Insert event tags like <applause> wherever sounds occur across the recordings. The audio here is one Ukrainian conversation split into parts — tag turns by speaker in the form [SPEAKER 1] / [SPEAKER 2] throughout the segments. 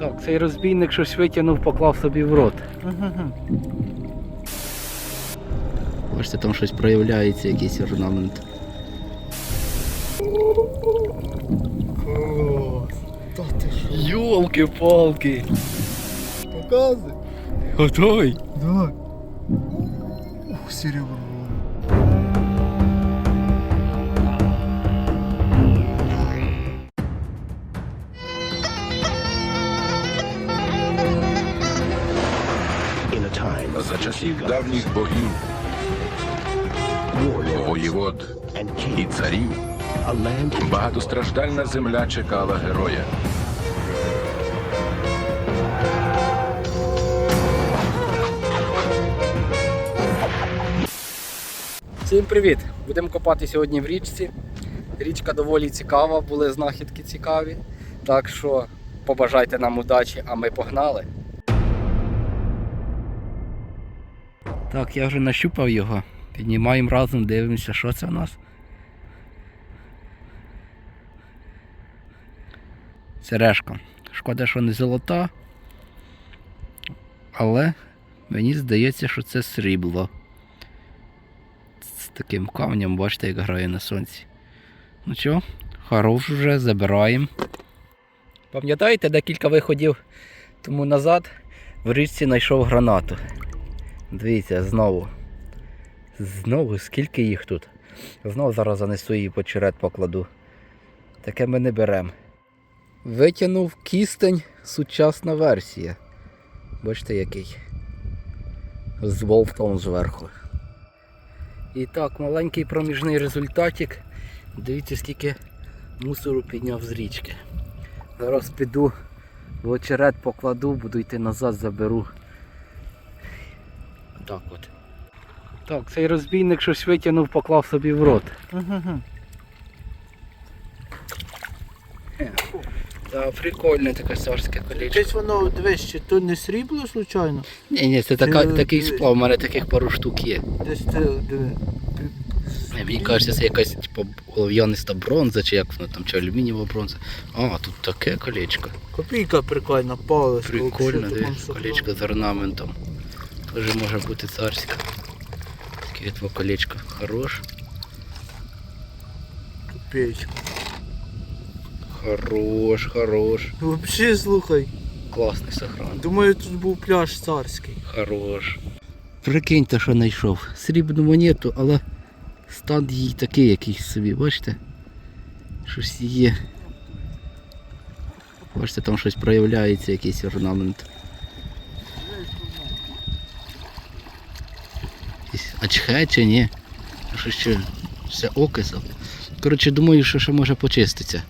[SPEAKER 1] Так, цей розбійник щось витягнув, поклав собі в рот. Бачите, там щось проявляється, якийсь орнамент. Йолки-палки!
[SPEAKER 2] Показуй.
[SPEAKER 1] Готовий?
[SPEAKER 2] Давай. Ух, серебро.
[SPEAKER 3] Часів давніх богів, воєвод і царів багатостраждальна земля чекала героя.
[SPEAKER 1] Всім привіт! Будемо копати сьогодні в річці. Річка доволі цікава, були знахідки цікаві. Так що побажайте нам удачі, а ми погнали. Так, я вже нащупав його. Піднімаємо разом, дивимося, що це у нас. Сережка. Шкода, що не золота. Але мені здається, що це срібло з таким камнем, бачите, як грає на сонці. Ну що, хорош вже, забираємо. Пам'ятаєте, декілька виходів тому назад в річці знайшов гранату. Дивіться, знову. Знову, скільки їх тут. Знову зараз занесу її по черед покладу. Таке ми не беремо. Витягнув кістень сучасна версія. Бачите який. З болтом зверху. І так, маленький проміжний результатик. Дивіться, скільки мусору підняв з річки. Зараз піду в очерет покладу, буду йти назад, заберу. Так от. Так, цей розбійник щось витягнув, поклав собі в рот. Так, прикольне таке царське колечко.
[SPEAKER 2] Десь воно, дивись, чи то не срібло, случайно?
[SPEAKER 1] Ні, ні, це така,
[SPEAKER 2] Чи-
[SPEAKER 1] такий сплав, у мене таких пару штук є.
[SPEAKER 2] Десь ти, диви.
[SPEAKER 1] Мені кажеться, це якась типу, олов'яниста бронза, чи як воно там, чи алюмінієва бронза. А, тут таке колечко.
[SPEAKER 2] Копійка прикольна, палець.
[SPEAKER 1] Прикольно, дивись, колечко з орнаментом. Тоже може бути царське. Таке два колечко. Хорош.
[SPEAKER 2] Копійка.
[SPEAKER 1] Хорош, хорош.
[SPEAKER 2] Взагалі, слухай,
[SPEAKER 1] Класний сохран.
[SPEAKER 2] думаю, тут був пляж царський.
[SPEAKER 1] Хорош. Прикиньте, що знайшов. Срібну монету, але стан її такий якийсь собі, бачите? Щось є. Бачите, там щось проявляється, якийсь орнамент. Якийсь Ачхе чи ні? Що ще? Все окисав. Коротше, думаю, що ще може почиститься.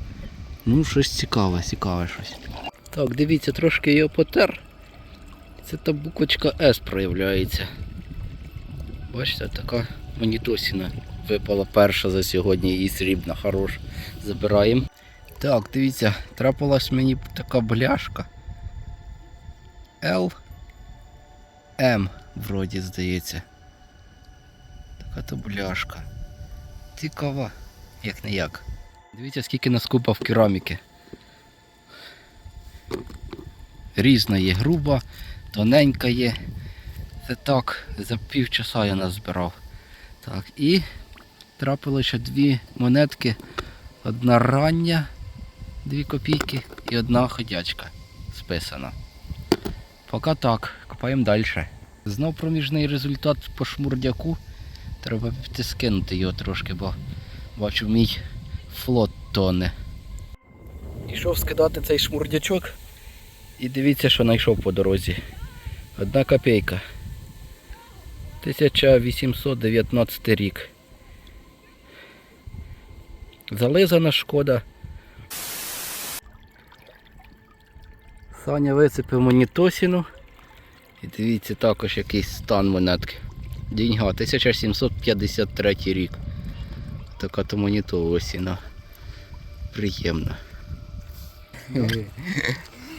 [SPEAKER 1] Ну, щось цікаве, цікаве щось. Так, дивіться, трошки його потер. Це та буквочка С проявляється. Бачите, така монітосіна випала перша за сьогодні і срібна, хорош. Забираємо. Так, дивіться, трапилась мені така бляшка. L M вроді здається. То бляшка. Цікава, як не як. Дивіться, скільки наскупав кераміки. Різна є груба, тоненька є. Це так, за півчаса я назбирав. Так, і трапило ще дві монетки. Одна рання, дві копійки і одна ходячка списана. Поки так, копаємо далі. Знов проміжний результат по шмурдяку. Треба піти скинути його трошки, бо бачу мій флот тоне. Ішов скидати цей шмурдячок. І дивіться, що знайшов по дорозі. Одна копійка. 1819 рік. Зализана шкода. Саня вицепив монітосіну. І дивіться також якийсь стан монетки. Деньга 1753 рік. Така то монітосіна. Приємно. <laughs>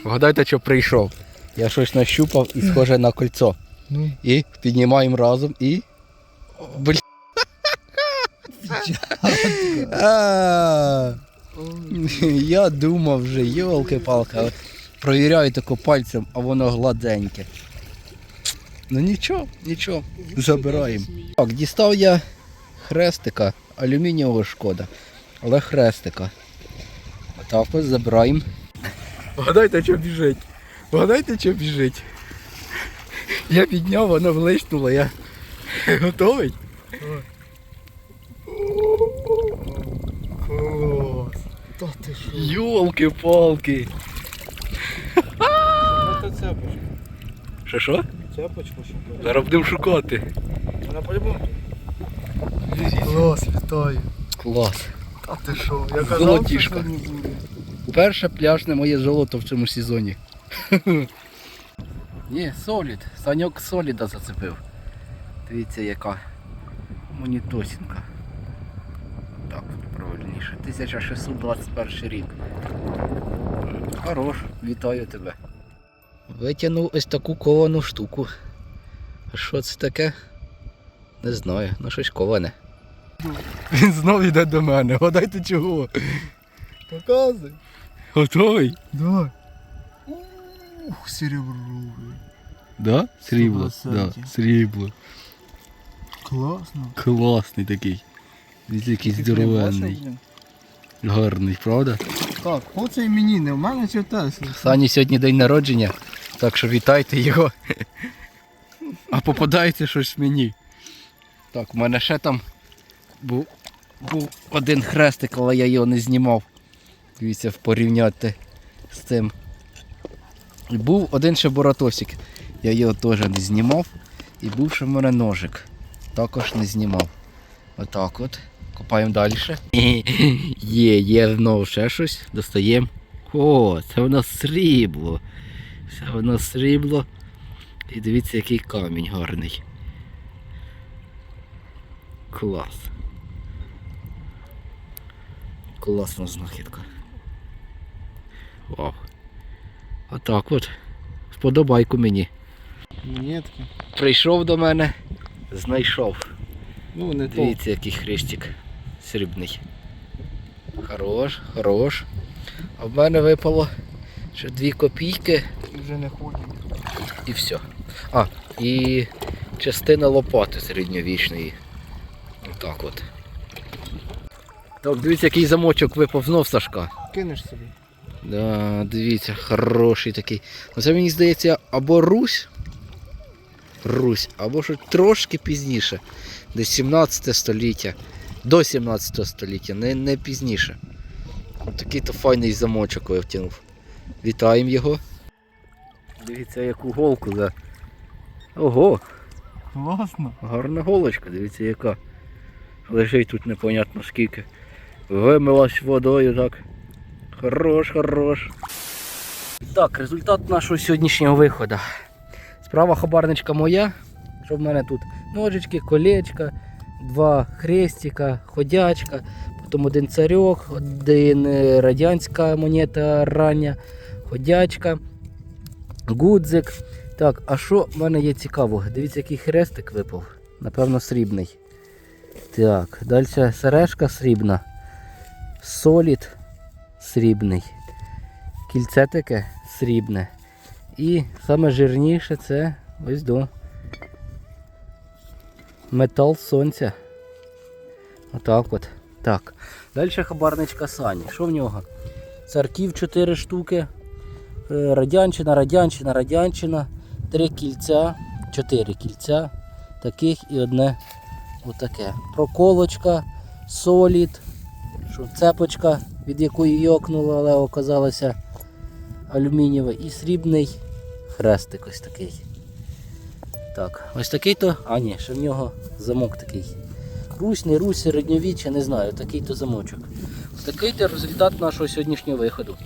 [SPEAKER 1] Вгадайте, що прийшов. Я щось нащупав і схоже на кольцо.
[SPEAKER 2] Ну.
[SPEAKER 1] І піднімаємо разом і. Бля. <laughs> Я думав вже, йолки-палки. але Провіряю тако пальцем, а воно гладеньке. Ну нічого, нічого, забираємо. Так, дістав я хрестика, алюмінієвого шкода, але хрестика. Ось забираємо. Вгадайте, що біжить. Вгадайте, що біжить. Я підняв, воно влишнуло, я готовий. Йолки-палки. Що що?
[SPEAKER 2] Цепочку ще буде.
[SPEAKER 1] Зараз будемо шукати.
[SPEAKER 2] Вона по-любому. Клас, вітаю.
[SPEAKER 1] Клас.
[SPEAKER 2] А ти що? Я казав,
[SPEAKER 1] Золотішко.
[SPEAKER 2] що сьогодні буде.
[SPEAKER 1] Перше пляжне моє золото в цьому сезоні. <laughs> Ні, солід. Саньок соліда зацепив. Дивіться яка монітосінка. Так, правильніше. 1621 рік. Хорош, вітаю тебе. Витягнув ось таку ковану штуку. А що це таке? Не знаю, ну щось коване. Він знов йде до мене, гадайте чого.
[SPEAKER 2] Показуй.
[SPEAKER 1] Готовий?
[SPEAKER 2] Давай. Ух, серебровий.
[SPEAKER 1] Да? Срібло. Да, срібло.
[SPEAKER 2] Класно.
[SPEAKER 1] Класний такий. Він якийсь здоровенний. Гарний, правда?
[SPEAKER 2] Так, оце іменини, в мене це Тесла.
[SPEAKER 1] Сані сьогодні день народження, так що вітайте його. А попадається щось мені. Так, у мене ще там був, був один хрестик, але я його не знімав. Дивіться, порівняти з цим. І був один ще боратосик. Я його теж не знімав. І був ще в мене ножик. Також не знімав. Отак от. Копаємо далі. Є, є знову ще щось. Достаємо. О, це в нас срібло. Це в нас срібло. І дивіться, який камінь гарний. Клас. Класна знахідка. Вау. Отак от. Вподобайку мені.
[SPEAKER 2] Монетки.
[SPEAKER 1] Прийшов до мене, знайшов.
[SPEAKER 2] Ну, не то.
[SPEAKER 1] Дивіться, який хрестик срібний. Хорош, хорош. А в мене випало ще дві копійки
[SPEAKER 2] Вже не ходять.
[SPEAKER 1] і все. А, і частина лопати середньовічної. Отак от. Так, дивіться, який замочок випав знов Сашка.
[SPEAKER 2] Кинеш собі.
[SPEAKER 1] Да, дивіться, хороший такий. Ну це мені здається або Русь. Русь, або що трошки пізніше. Десь 17 століття. До 17 століття, не, не пізніше. Такий то файний замочок я втягнув. Вітаємо його. Дивіться, яку голку за. Ого,
[SPEAKER 2] Класно.
[SPEAKER 1] гарна голочка, дивіться яка. Лежить тут непонятно скільки. Вимилась водою так. Хорош, хорош. Так, результат нашого сьогоднішнього виходу. Справа хабарничка моя. Що в мене тут? Ножички, колечка, два хрестика, ходячка, потім один царьок, один е, радянська монета рання, ходячка, гудзик. Так, а що в мене є цікаво? Дивіться, який хрестик випав. Напевно, срібний. Так, далі сережка срібна. Солід срібний. Кільце таке срібне. І саме жирніше це ось до метал сонця. Отак от. Так. Далі хабарничка Сані. Що в нього? Царків 4 штуки. Е, Радянщина, радянщина, радянщина. Три кільця, 4 кільця. Таких і одне отаке. Проколочка, солід, цепочка, від якої йокнуло, але оказалася алюмінієва. І срібний хрестик ось такий. Так, ось такий то. А ні, ще в нього замок такий. Русь, не Русь, середньовіччя, не знаю, такий то замочок. Ось такий то результат нашого сьогоднішнього виходу.